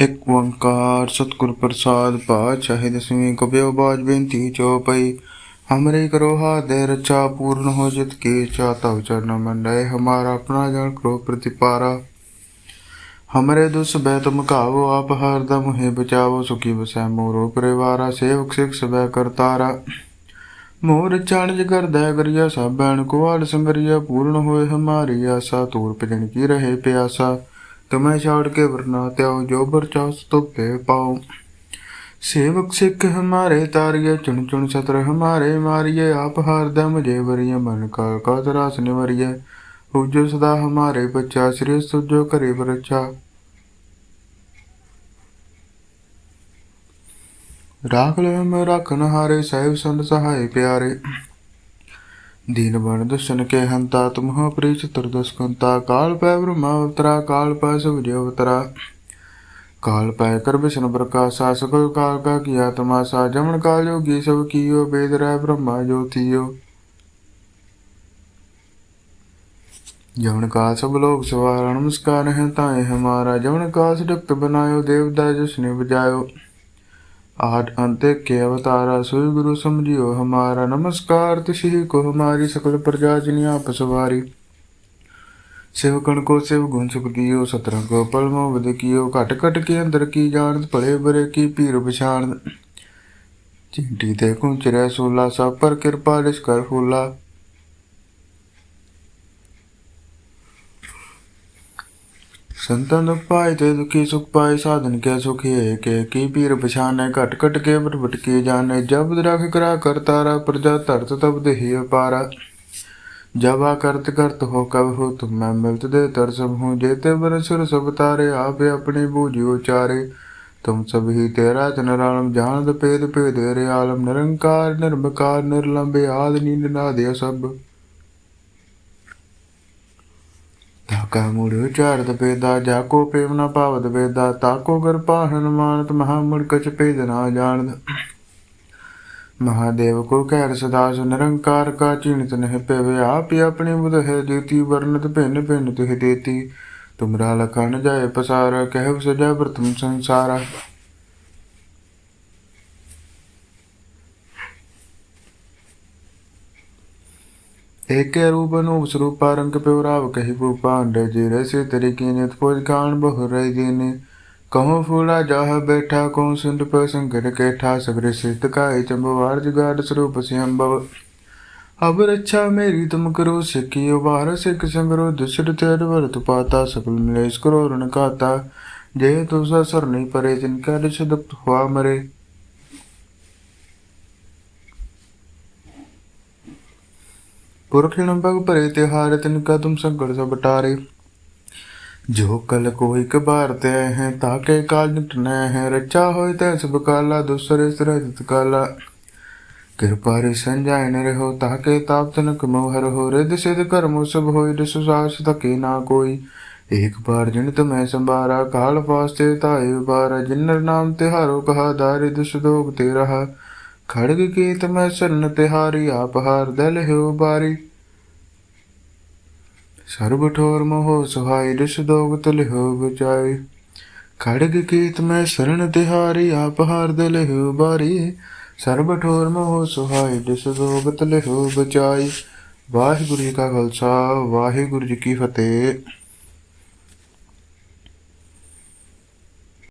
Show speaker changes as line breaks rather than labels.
ਇਕ ਓੰਕਾਰ ਸਤਿਗੁਰ ਪ੍ਰਸਾਦ ਪਾਤਸ਼ਾਹੀ ਦਸਵੀਂ ਕਬਿਓ ਬਾਜ ਬੇਨਤੀ ਚੋਪਈ। ਹਮਰੇ ਕਰੋ ਹਾਦੇ ਰਚਾ ਪੂਰਨ ਹੋ ਜਿਤ ਕੀ ਚਾਤਵ ਚਰਨ ਮੰਡੈ ਹਮਾਰਾ ਆਪਣਾ ਜਨ ਕਰੋ ਪ੍ਰਤਿਪਾਰਾ। ਹਮਰੇ ਦੁਸ ਬੈ ਤੁਮ ਕਾਵੋ ਆਪ ਹਰਦਮ ਹੈ ਬਚਾਵੋ, ਸੁਖੀ ਬਸੈ ਮੋਰੋ ਪਰਿਵਾਰਾ ਸੇਵਕ ਸਿਖ ਸਬੈ ਕਰਤਾਰਾ ਮੋਰ ਚਾਣਜ ਕਰਦਾ ਕਰਿਆ ਸਾਬਣ ਕੁਆਲ ਸੰਗਰਿਆ, ਪੂਰਨ ਹੋਏ ਹਮਾਰੀ ਆਸਾ, ਤੂਰ ਭਜਨ ਕੀ ਰਹੇ ਪਿਆਸਾ ਤੁਮੈ ਛਾੜ ਕੇ ਵਰਨਾ ਤਿਉ ਜੋ ਬਰਚਾਸ ਤੁਪੇ ਪਾਉ सेवक सिख हमारे तारिये चुन चुन सत्र हमारे मारिये आप हरदम जे वरिय मन का का त्रास निवरिय पूजो सदा हमारे बच्चा श्री सुजो करे बरचा राख ले हम राखन हारे साहिब संत सहाय प्यारे दीन बन दुष्टन के हंता तुम हो प्री चतुर्दश कंता काल पै ब्रह्मा अवतरा काल पै सब जो अवतरा काल पाय कर विष्णु प्रकाशा सकल काल का किया तमाशा जमन काल योगी सब कियो वेद राय ब्रह्मा ज्योतियो जमन काल सब लोग सवारा नमस्कार है ताए हमारा जमन काल से डक्त बनायो देवदा जिसने बजायो आठ अंत के अवतारा सुई गुरु समझियो हमारा नमस्कार तिशी को हमारी सकल प्रजा जिनी आप सवारी सेवकन को सेव गुण सुख दियो सत्रह को पलमो वध कियो घट घट के अंदर की जानत भले बरे की पीर पछाण चिंटी ते कुंचरे सोला सब पर कृपा रिस कर फूला संतन दुख ਸੰਤਨ ਪਾਏ ਤੇ ਦੁਖੀ ਸੁਖ ਪਾਏ ਸਾਧਨ ਕੇ ਸੁਖੀ ਏਕੇ ਕੀ। ਪੀਰ ਪਛਾਨੈ ਘਟ ਘਟ ਕੇ, ਬਟ ਕੀ ਜਾਣੈ। ਜਬ ਦਰਖ ਕਰਾ ਕਰਤਾਰਾ ਪ੍ਰਜਾ ਧਰਤ ਤਬ ਦੇਹੀ ਅਪਾਰਾ। ਜਬਾ ਕਰਤ ਕਰਤ ਹੋ ਕਬ ਹੋ ਤੁਮ ਮੈਂ ਮਿਲਤ ਦੇ ਤਰ ਸਭ ਹੂੰ। ਜੇ ਤੇ ਬਰਸੁਰ ਸਭ ਤਾਰੇ, ਆਪੇ ਆਪਣੀ ਬੂਝੀ ਉਚਾਰੇ। ਤੁਮ ਸਭ ਹੀ ਤੇਰਾ ਜਨ ਰਾਮ ਜਾਣਦ ਪੇਦ ਪੇਦ ਰੇ ਆਲਮ। ਨਿਰੰਕਾਰ ਨਿਰਮਕਾਰ ਨਿਰਲੰਬੇ ਆਦ ਨੀਂਦ ਨਾ ਦੇ ਸਭ। ಕಾಮುಳು ಚಾರದ ಭೇದ ಜಾಕೋ ಪ್ರೇಮನ ಭಾವದ ಭೇದ ತಾಕೋ ಗರ್ಪಾಹನ ಮಾನತ ಮಹಾಮುಡ್ಕಚ ಭೇದ ನಾ ಜಾಣದ ਮਹਾਦੇਵ ਕੋ ਕਹਿ ਸਦਾ ਸੁ ਨਿਰੰਕਾਰ ਕਾ ਚਿੰਤ ਨਹਿ ਪਵੇ, ਆਪ ਹੀ ਆਪਣੀ ਬੁਧ ਹੈ ਜੀਤੀ ਵਰਨਤ ਭਿੰਨ ਭਿੰਨ ਤੁਹਿ ਦੇਤੀ। ਤੁਮਰਾ ਲਖਣ ਜਾਏ ਪਸਾਰ ਕਹਿ ਸਜਾ ਪ੍ਰਥਮ ਸੰਸਾਰਾ। कह सजा प्रथम संसारा एक रूप अनूप स्वरूपा रंग प्योराव कही भूपांड जिरे से तेरे की नित पोज खान बहु रही दीने कहूँ फूला जाह बैठा कहूँ सुंड पर संकर कैठा सगर सिद्ध काय चंबवार जुगाड़ स्वरूप से अम्बव अब रक्षा मेरी तुम करो सिखियो बाहर सिख संगरो दुष्ट तेर वर्त पाता सकल मिलेश करो रण काता जय तुसा सर नहीं परे जिनका रिश दुप्त हुआ मरे ਪੁਰਖਿਣ ਭਗ ਭਰੇ ਤਿਹਾਰ ਤਿਨ ਕਾ ਤੁਮ ਸੰਗੜ ਸਭ ਟਾਰੇ। ਜੋ ਕਲ ਕੋਈ ਕਬਾਰ ਤੇ ਹੈ, ਤਾਂ ਕੇ ਕਾਲ ਨਿਟਨਾ ਹੈ। ਰਚਾ ਹੋਇ ਤੈ ਸਭ ਕਾਲਾ, ਦੂਸਰੇ ਸਰਜਤ ਕਾਲਾ ਕਿਰਪਾ ਰੇ ਸੰਜਾਇਨ ਰਹੋ, ਤਾਂ ਕੇ ਤਾਪ ਤਨ ਕਮੋ ਹਰ ਹੋ। ਰਿਦ ਸਿਧ ਕਰਮੋ ਸਭ ਹੋਇ ਦਿਸੁ ਸਾਸ ਤਕੇ ਨਾ ਕੋਈ। ਏਕ ਬਾਰ ਜਿਨ ਮੈਂ ਸੰਭਾਰਾ, ਕਾਲ ਪਾਸਤੇ ਤਾਏ ਬਾਰ ਜਿੰਨਰ ਨਾਮ ਤੇ ਹਰੋ ਕਹਾ ਦਾਰਿਦ ਸੁਦੋਗ ਤੇ ਰਹਾ। ਖੜਗ ਕੀਤ ਮੈਂ ਸਰਨ ਤਿਹਾਰੀ ਆਪ ਹਾਰ ਦਲਹਿਉ ਬਾਰੀ। ਸਰਬ ਠੋਰ ਮੋ ਸੁਹਾਈ ਦਿਸ ਦੋਗ ਤਲਹਿਉ ਬਚਾਈ ਖੜਗ ਕੀਤ ਮੈਂ ਸਰਨ ਤਿਹਾਰੀ ਆਪ ਹਾਰ ਦਲਹਿਉ ਬਾਰੀ। ਸਰਬ ਠੋਰ ਮੋ ਸੁਹਾਈ ਦਿਸ ਦੋਗ ਤਲਹਿਉ ਬਚਾਈ ਵਾਹਿਗੁਰੂ ਜੀ ਕਾ ਖਾਲਸਾ, ਵਾਹਿਗੁਰੂ ਜੀ ਕੀ ਫਤਿਹ।